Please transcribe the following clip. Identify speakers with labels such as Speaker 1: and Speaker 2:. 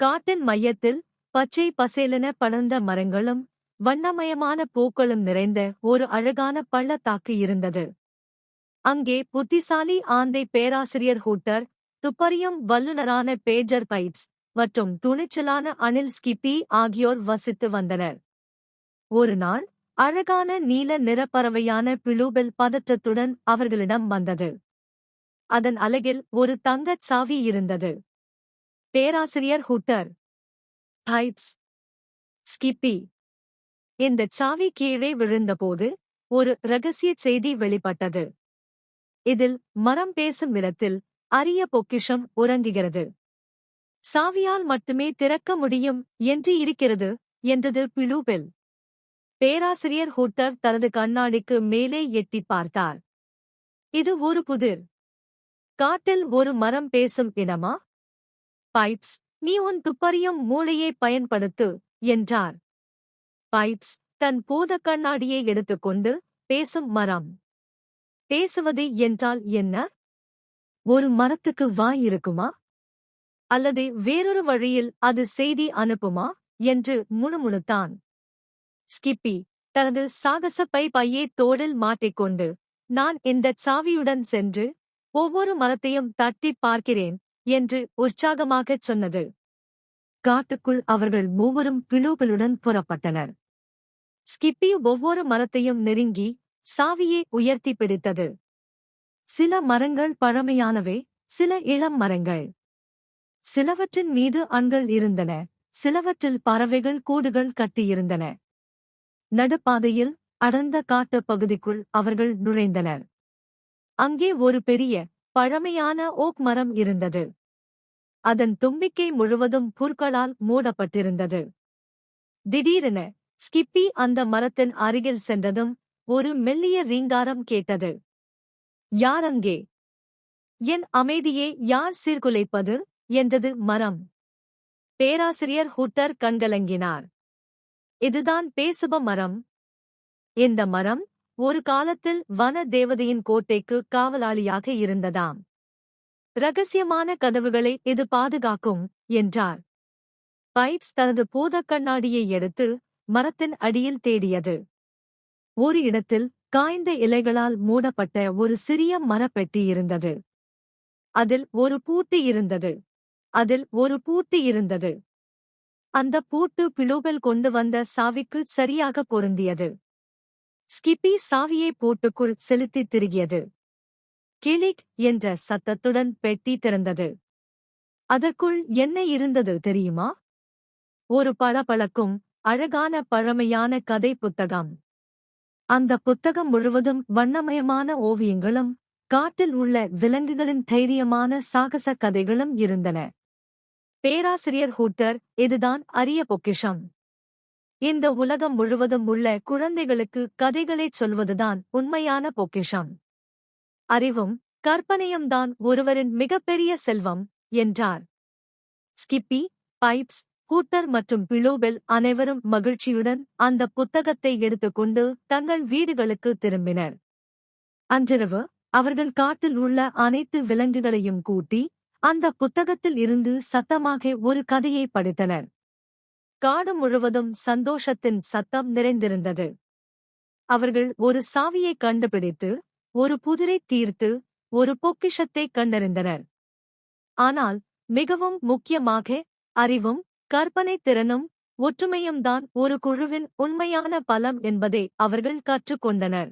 Speaker 1: காட்டின் மையத்தில் பச்சை பசேலென படர்ந்த மரங்களும் வண்ணமயமான பூக்களும் நிறைந்த ஒரு அழகான பள்ளத்தாக்கு இருந்தது. அங்கே புத்திசாலி ஆந்தை பேராசிரியர் ஹூட்டர் துப்பறியும் வல்லுநரான பேஜர் பைப்ஸ் மற்றும் துணிச்சலான அனில் ஸ்கிப்பி ஆகியோர் வசித்து வந்தனர். ஒரு நாள் அழகான நீல நிறப்பறவையான பிளூபெல் பதற்றத்துடன் அவர்களிடம் வந்தது. அதன் அலகில் ஒரு தங்கச் சாவி இருந்தது. பேராசிரியர் ஹூட்டர். பைப்ஸ் ஸ்கிப்பி இந்த சாவி கீழே விழுந்தபோது ஒரு ரகசிய செய்தி வெளிப்பட்டது. இதில் மரம் பேசும் இடத்தில் அரிய பொக்கிஷம் உறங்குகிறது. சாவியால் மட்டுமே திறக்க முடியும் என்று இருக்கிறது என்றது பிளூபெல் பேராசிரியர் ஹூட்டர் தனது கண்ணாடிக்கு மேலே எட்டி பார்த்தார். இது ஒரு புதிர். காட்டில் ஒரு மரம் பேசும் இடமா? பைப்ஸ் நீ உன் துப்பறியும் மூளையை பயன்படுத்து என்றார். பைப்ஸ் தன் பூத கண்ணாடியை எடுத்துக்கொண்டு பேசும் மரம். பேசுவது என்றால் என்ன? ஒரு மரத்துக்கு வாய் இருக்குமா? அல்லது வேறொரு வழியில் அது செய்தி அனுப்புமா? என்று முணுமுணுத்தான். ஸ்கிப்பி தனது சாகச பை பையை தோளில் மாட்டிக்கொண்டு நான் இந்த சாவியுடன் சென்று ஒவ்வொரு மரத்தையும் தட்டி பார்க்கிறேன். என்று உற்சாகமாகச் சொன்னது. காட்டுக்குள் அவர்கள் மூவரும் பிளூபலுடன் புறப்பட்டனர். ஸ்கிப்பி ஒவ்வொரு மரத்தையும் நெருங்கி சாவியை உயர்த்தி பிடித்தது. சில மரங்கள் பழமையானவை சில இளம் மரங்கள். சிலவற்றின் மீது அண்கள் இருந்தன சிலவற்றில் பறவைகள் கூடுகள் கட்டியிருந்தன. நடுப்பாதையில் அடர்ந்த காட்டுப் பகுதிக்குள் அவர்கள் நுழைந்தனர். அங்கே ஒரு பெரிய பழமையான ஓக் மரம் இருந்தது. அதன் தும்பிக்கை முழுவதும் புற்களால் மூடப்பட்டிருந்தது. திடீரென ஸ்கிப்பி அந்த மரத்தின் அருகில் சென்றதும் ஒரு மெல்லிய ரீங்காரம் கேட்டது. யார் அங்கே என் அமைதியே யார் சீர்குலைப்பது? என்றது மரம். பேராசிரியர் ஹூட்டர் கண்கலங்கினார். இதுதான் பேசுப மரம். இந்த மரம்? ஒரு காலத்தில் வன தேவதையின் கோட்டைக்கு காவலாளியாக இருந்ததாம். ரகசியமான கதவுகளை இது பாதுகாக்கும் என்றார். பைப்ஸ் தனது பூதக் கண்ணாடியை எடுத்து மரத்தின் அடியில் தேடியது. ஒரு இடத்தில் காய்ந்த இலைகளால் மூடப்பட்ட ஒரு சிறிய மரப்பெட்டி இருந்தது. அதில் ஒரு பூட்டு இருந்தது. அதில் ஒரு பூட்டு இருந்தது. அந்த பூட்டு பிளூபெல் கொண்டு வந்த சாவிக்கு சரியாக பொருந்தியது. ஸ்கிப்பி சாவியை போட்டுக்குள் செலுத்தித் திருகியது. கிளிக் என்ற சத்தத்துடன் பெட்டி திறந்தது. அதற்குள் என்ன இருந்தது தெரியுமா? ஒரு பளபளக்கும் அழகான பழமையான கதை புத்தகம். அந்த புத்தகம் முழுவதும் வண்ணமயமான ஓவியங்களும் காட்டில் உள்ள விலங்குகளின் தைரியமான சாகச கதைகளும் இருந்தன. பேராசிரியர் ஹூட்டர் இதுதான் அரிய பொக்கிஷம். இந்த உலகம் முழுவதும் உள்ள குழந்தைகளுக்கு கதைகளைச் சொல்வதுதான் உண்மையான பொக்கிஷம். அறிவும் கற்பனையும்தான் ஒருவரின் மிகப்பெரிய செல்வம் என்றார். ஸ்கிப்பி பைப்ஸ் கூட்டர் மற்றும் பிளோபெல் அனைவரும் மகிழ்ச்சியுடன் அந்த புத்தகத்தை எடுத்துக்கொண்டு தங்கள் வீடுகளுக்கு திரும்பினர். அன்றிரவு அவர்கள் காட்டில் உள்ள அனைத்து விலங்குகளையும் கூட்டி அந்த புத்தகத்தில் இருந்து சத்தமாக ஒரு கதையை படித்தனர். காடு முழுவதும் சந்தோஷத்தின் சத்தம் நிறைந்திருந்தது. அவர்கள் ஒரு சாவியை கண்டுபிடித்து ஒரு புதிரை தீர்த்து ஒரு பொக்கிஷத்தை கண்டறிந்தனர். ஆனால் மிகவும் முக்கியமாக அறிவும் கற்பனை திறனும் ஒற்றுமையும்தான் ஒரு குழுவின் உண்மையான பலம் என்பதை அவர்கள் கற்றுக்கொண்டனர்.